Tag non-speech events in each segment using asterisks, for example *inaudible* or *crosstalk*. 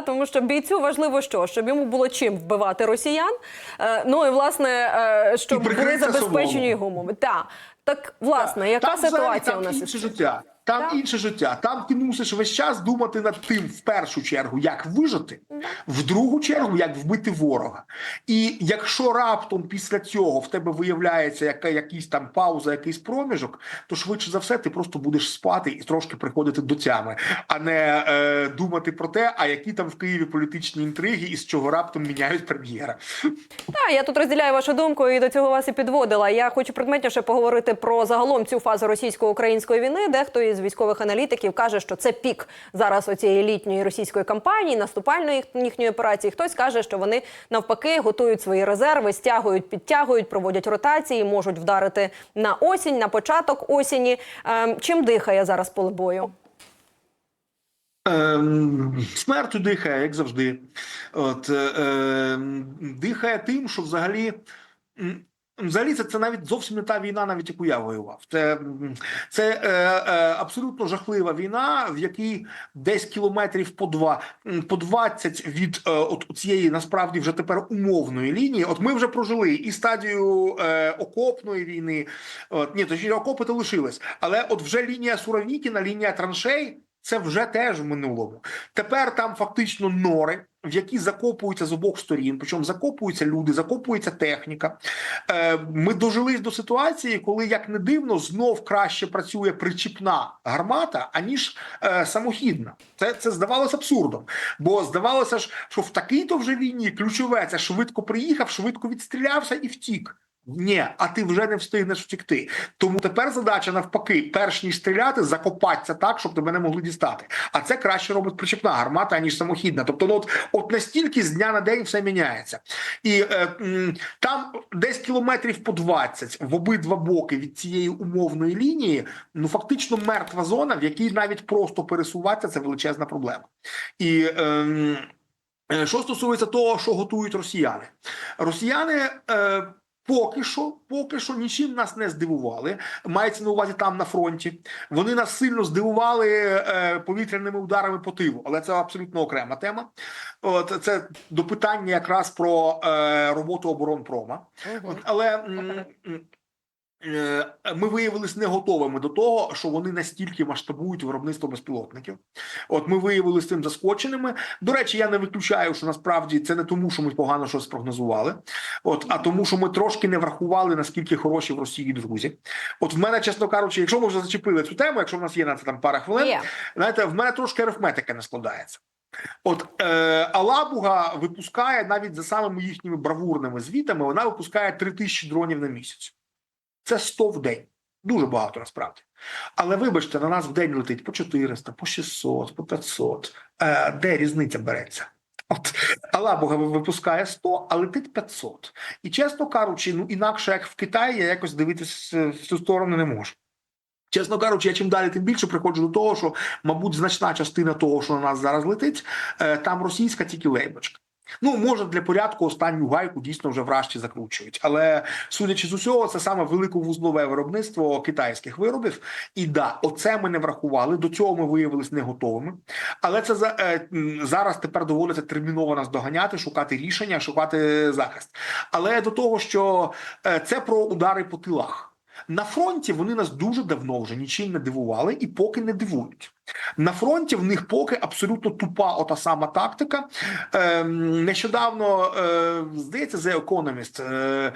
Тому що бійцю важливо що? Щоб йому було чим вбивати росіян. Е, ну і власне, е, щоб І були забезпечені його умови. Так. Так, власне, яка там взагалі, ситуація там у нас? інше життя. Там Так. інше життя. Там ти мусиш весь час думати над тим, в першу чергу, як вижити, в другу чергу, як вбити ворога. І якщо раптом після цього в тебе виявляється яка якийсь там пауза, якийсь проміжок, то швидше за все ти просто будеш спати і трошки приходити до тями, а не е, думати про те, а які там в Києві політичні інтриги і з чого раптом міняють прем'єра. Так, я тут розділяю вашу думку і до цього вас і підводила. Я хочу предметніше поговорити про загалом цю фазу російсько-української війни. Дехто із військових аналітиків каже, що це пік зараз оцієї літньої російської кампанії, наступальної їхньої операції. Хтось каже, що вони навпаки готують свої резерви, стягують, підтягують, проводять ротації, можуть вдарити на осінь, на початок осені. Ем, чим дихає зараз поле бою? Ем, смертю дихає, як завжди. От, е, ем, дихає тим, що взагалі. Взагалі, це, це навіть зовсім не та війна, навіть яку я воював. Це, це е, е, абсолютно жахлива війна, в якій десь кілометрів по два по 20 від е, от цієї насправді вже тепер умовної лінії. От ми вже прожили і стадію е, окопної війни. От, ні, точніше, окопи то лишились, але от вже лінія Суровікіна, лінія траншей. Це вже теж в минулому. Тепер там фактично нори, в які закопуються з обох сторін. Причому закопуються люди, закопується техніка. Е, Ми дожились до ситуації, коли, як не дивно, знов краще працює причіпна гармата, аніж е, самохідна. Це, це здавалося абсурдом. Бо здавалося ж, що в такій-то вже війні ключове це швидко приїхав, швидко відстрілявся і втік. Ні, а ти вже не встигнеш втікти. Тому тепер задача навпаки, перш ніж стріляти, закопатися так, щоб тебе не могли дістати. А це краще робить причепна гармата, ніж самохідна. Тобто, ну, от, от настільки з дня на день все міняється. І е, там десь кілометрів по 20 в обидва боки від цієї умовної лінії, ну фактично мертва зона, в якій навіть просто пересуватися це величезна проблема. І ем, е, що стосується того, що готують росіяни, росіяни. Е, Поки що, поки що нічим нас не здивували. Мається на увазі там на фронті. Вони нас сильно здивували е, повітряними ударами по тиву, але це абсолютно окрема тема. От це до питання якраз про е, роботу оборонпрома. От, але ми виявилися не готовими до того, що вони настільки масштабують виробництво безпілотників. От ми виявилися цим заскоченими. До речі, я не виключаю, що насправді це не тому, що ми погано щось прогнозували, от а тому, що ми трошки не врахували наскільки хороші в Росії друзі. От в мене, чесно кажучи, якщо ми вже зачепили цю тему, якщо в нас є на це там пара хвилин, Є. знаєте, в мене трошки арифметика не складається. От е, Алабуга випускає навіть за самими їхніми бравурними звітами, вона випускає 3 тисячі дронів на місяць. Це 100 в день. Дуже багато насправді. Але вибачте, на нас в день летить по 400, по 600, по 500. Е, де різниця береться? От Алабуга випускає 100, а летить 500. І чесно кажучи, ну інакше як в Китаї, я якось дивитися в цю сторону не можу. Чесно кажучи, я чим далі, тим більше приходжу до того, що, мабуть, значна частина того, що на нас зараз летить, е, там російська тільки лейбочка. Ну, може, для порядку останню гайку дійсно вже вражці закручують. Але судячи з усього, це саме великовузлове виробництво китайських виробів. І да, оце ми не врахували. До цього ми виявилися не готовими. Але це за е, зараз тепер доводиться терміново нас доганяти, шукати рішення, шукати захист. Але до того, що е, це про удари по тилах. На фронті вони нас дуже давно вже нічим не дивували і поки не дивують. На фронті в них поки абсолютно тупа ота сама тактика. Ем, нещодавно, е, здається, The Economist е,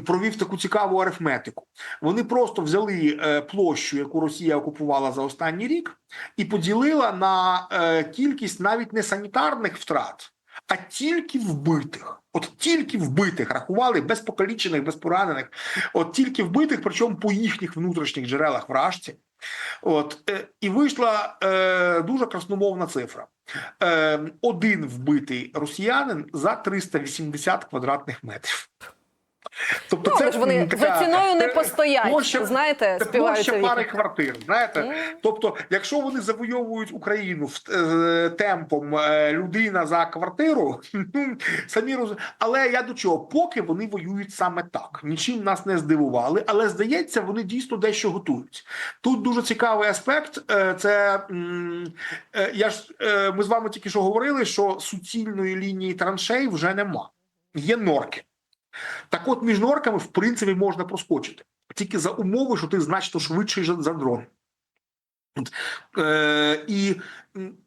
провів таку цікаву арифметику. Вони просто взяли е, площу, яку Росія окупувала за останній рік, і поділила на е, кількість навіть не санітарних втрат, а тільки вбитих. От тільки вбитих рахували без покалічених, без поранених, от тільки вбитих, причому по їхніх внутрішніх джерелах вражці. От е, і вийшла е, дуже красномовна цифра: е, один вбитий росіянин за 380 квадратних метрів. Тобто, Ну, але ж вони м, за ціною не постоять, площа- знаєте, це співаються пари квартир. Знаєте, Мгм. тобто, якщо вони завойовують Україну в е, темпом е, людина за квартиру, *laughs* ну, самі роз... але я до чого, поки вони воюють саме так, нічим нас не здивували, але здається, вони дійсно дещо готують. Тут дуже цікавий аспект. е, Це е, я ж е, ми з вами тільки що говорили, що суцільної лінії траншей вже нема. Є норки. Так от між норками, в принципі, можна проскочити. Тільки за умови, що ти значно швидший за дрон. Е, і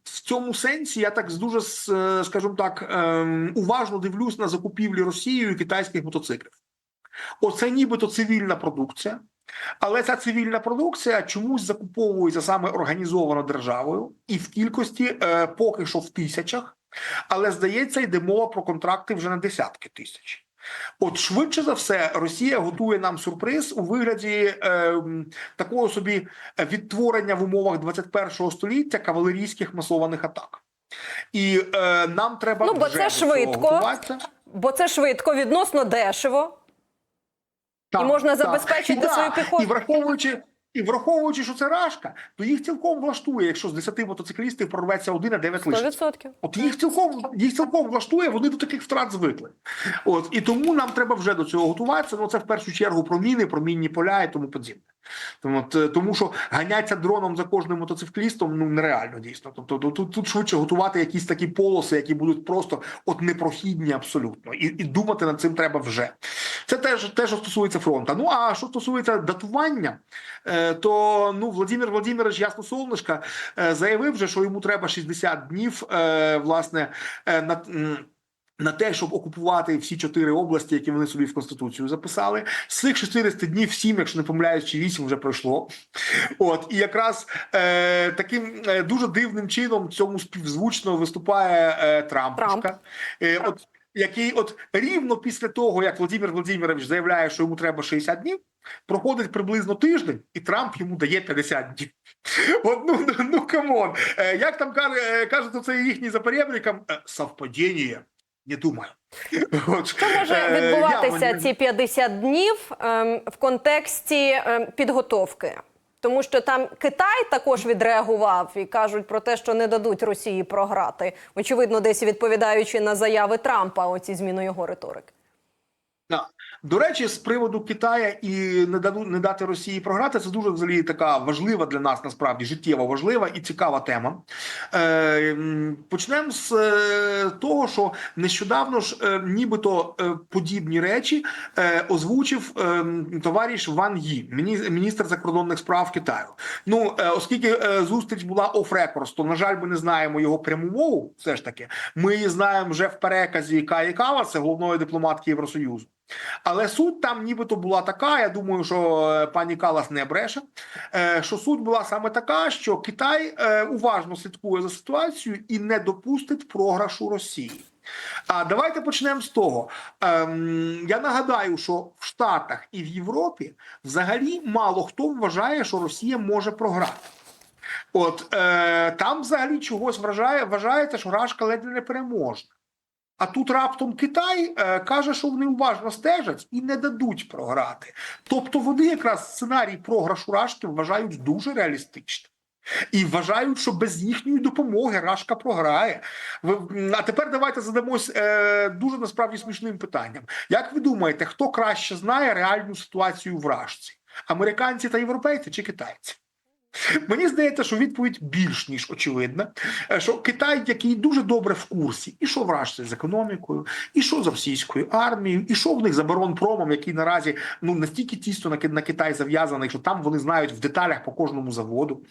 в цьому сенсі я так дуже, е, скажімо так, ем, уважно дивлюсь на закупівлі Росією китайських мотоциклів. Оце нібито цивільна продукція, але ця цивільна продукція чомусь закуповується саме організовано державою і в кількості е, поки що в тисячах, але здається, йде мова про контракти вже на десятки тисяч. От швидше за все, Росія готує нам сюрприз у вигляді е, такого собі відтворення в умовах 21 століття кавалерійських масованих атак. І е, нам треба Ну, бо вже це швидко. Бо це швидко, відносно дешево. Так, можна так. забезпечити І, свою піхоту. І враховуючи, і враховуючи, що це рашка, то їх цілком влаштує, якщо з 10 мотоциклістів прорветься один, а 9 лишиться. От їх цілком їх цілком влаштує, вони до таких втрат звикли. От і тому нам треба вже до цього готуватися. Ну це в першу чергу про міни, про мінні поля і тому подібне. Тому, е, тому що ганяться дроном за кожним мотоциклістом ну нереально дійсно. Тобто тут, тут, швидше готувати якісь такі полоси, які будуть просто от непрохідні абсолютно, і, і думати над цим треба вже. Це теж те, що стосується фронту. Ну а що стосується датування, е, то ну Владимир Владимирович Ясно Солнышко е, заявив вже, що йому треба 60 днів власне на. На те, щоб окупувати всі чотири області, які вони собі в конституцію записали, з цих 400 днів, 7, якщо не помиляюсь, чи 8 вже пройшло. От і якраз е, таким е, дуже дивним чином цьому співзвучно виступає е, Трампушка, Трамп. Е, от який, от рівно після того, як Владимир Владимирович заявляє, що йому треба 60 днів, проходить приблизно тиждень, і Трамп йому дає 50 днів. От, ну, ну, ну камон. Е, як там е, кажуть, оце їхній заперебникам, е, совпадіння, не думаю. *laughs* От, Що може е, відбуватися ці 50 днів ем, в контексті ем, підготовки? Тому що там Китай також відреагував і кажуть про те, що не дадуть Росії програти. Очевидно, десь відповідаючи на заяви Трампа, оці зміну його риторики. Да. До речі, з приводу Китая і не даду не дати Росії програти, це дуже взагалі така важлива для нас, насправді життєво важлива і цікава тема. Е, почнемо з е, того, що нещодавно ж е, нібито е, подібні речі е, озвучив е, товариш Ван Ї, міністр закордонних справ Китаю. Ну, е, оскільки е, зустріч була оф-рекорд, то на жаль, ми не знаємо його пряму мову. Все ж таки, ми її знаємо вже в переказі Каї Каласи, головної дипломатки Євросоюзу. Але суть там нібито була така. Я думаю, що е, пані Калас не бреше. е, Що суть була саме така, що Китай е, уважно слідкує за ситуацією і не допустить програшу Росії. А давайте почнемо з того. Ем, я нагадаю, що в Штатах і в Європі взагалі мало хто вважає, що Росія може програти. От е, там взагалі чогось вважає, вважається, що Рашка ледь не переможна. А тут раптом Китай е, каже, що вони уважно стежать і не дадуть програти. Тобто вони якраз сценарій програшу Рашки вважають дуже реалістичним. І вважають, що без їхньої допомоги Рашка програє. А тепер давайте задамось е, дуже насправді смішним питанням. Як ви думаєте, хто краще знає реальну ситуацію в Рашці? Американці та європейці чи китайці? Мені здається, що відповідь більш ніж очевидна. Е, Що Китай, який дуже добре в курсі, і що вражці з економікою, і що з російською армією, і що в них за баронпромом, який наразі ну настільки тісно на на Китай зав'язаний, що там вони знають в деталях по кожному заводу.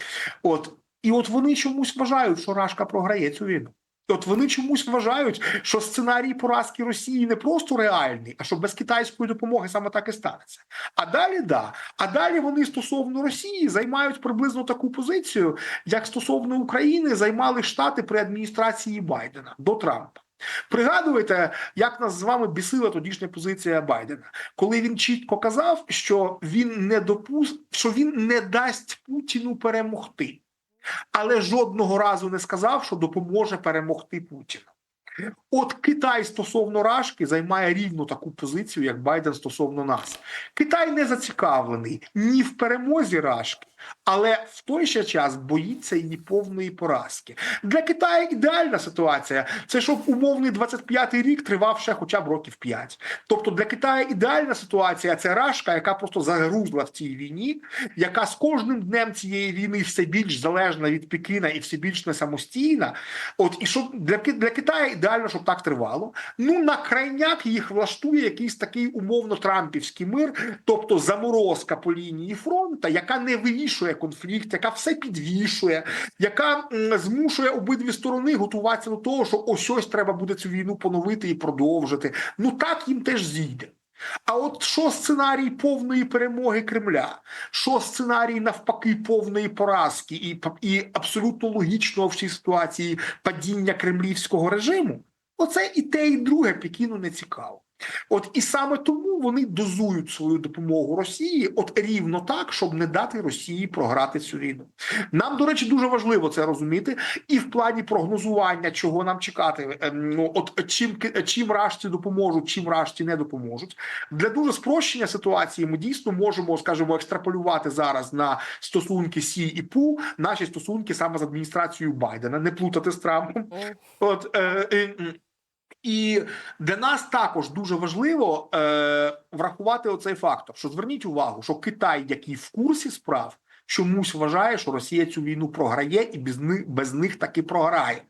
От і от вони чомусь вважають, що Рашка програє цю війну. От вони чомусь вважають, що сценарій поразки Росії не просто реальний, а що без китайської допомоги саме так і станеться. А далі да. А далі вони стосовно Росії займають приблизно таку позицію, як стосовно України займали Штати при адміністрації Байдена до Трампа. Пригадуєте, як нас з вами бісила тодішня позиція Байдена, коли він чітко казав, що він не допус... що він не дасть Путіну перемогти, але жодного разу не сказав, що допоможе перемогти Путіну. От Китай стосовно Рашки займає рівно таку позицію, як Байден стосовно нас. Китай не зацікавлений ні в перемозі Рашки, але в той ще час боїться її повної поразки. Для Китаю ідеальна ситуація це щоб умовний 25-й рік тривав ще хоча б років 5. Тобто для Китаю ідеальна ситуація це Рашка, яка просто загрузла в цій війні, яка з кожним днем цієї війни все більш залежна від Пекіна і все більш не самостійна. От і щоб для, для Китаю ідеально, щоб так тривало. Ну на крайняк їх влаштує якийсь такий умовно трампівський мир, тобто заморозка по лінії фронту, яка не вирішує конфлікт, яка все підвішує, яка змушує обидві сторони готуватися до того, що ось ось треба буде цю війну поновити і продовжити. Ну так їм теж зійде. А от що сценарій повної перемоги Кремля, що сценарій навпаки повної поразки і, і абсолютно логічного в цій ситуації падіння кремлівського режиму, оце і те, і друге Пекіну не цікаво. От і саме тому вони дозують свою допомогу Росії, от рівно так, щоб не дати Росії програти цю війну. Нам, до речі, дуже важливо це розуміти, і в плані прогнозування, чого нам чекати. Ем, Ну от чим чим рашці допоможуть, чим рашці не допоможуть. Для дуже спрощення ситуації ми дійсно можемо, скажімо, екстраполювати зараз на стосунки Сі і Пу, наші стосунки саме з адміністрацією Байдена, не плутати з Трампом. От е, е. І для нас також дуже важливо е, врахувати оцей фактор, що зверніть увагу, що Китай, який в курсі справ, чомусь вважає, що Росія цю війну програє і без них без них таки програє.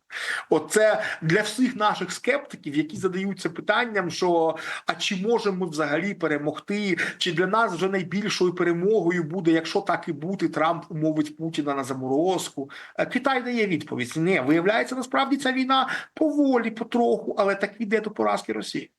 Оце для всіх наших скептиків, які задаються питанням, що а чи можемо ми взагалі перемогти, чи для нас вже найбільшою перемогою буде, якщо так і бути, Трамп умовить Путіна на заморозку. Е, Китай дає відповідь: ні, виявляється, насправді ця війна поволі, потроху, але так іде до поразки Росії.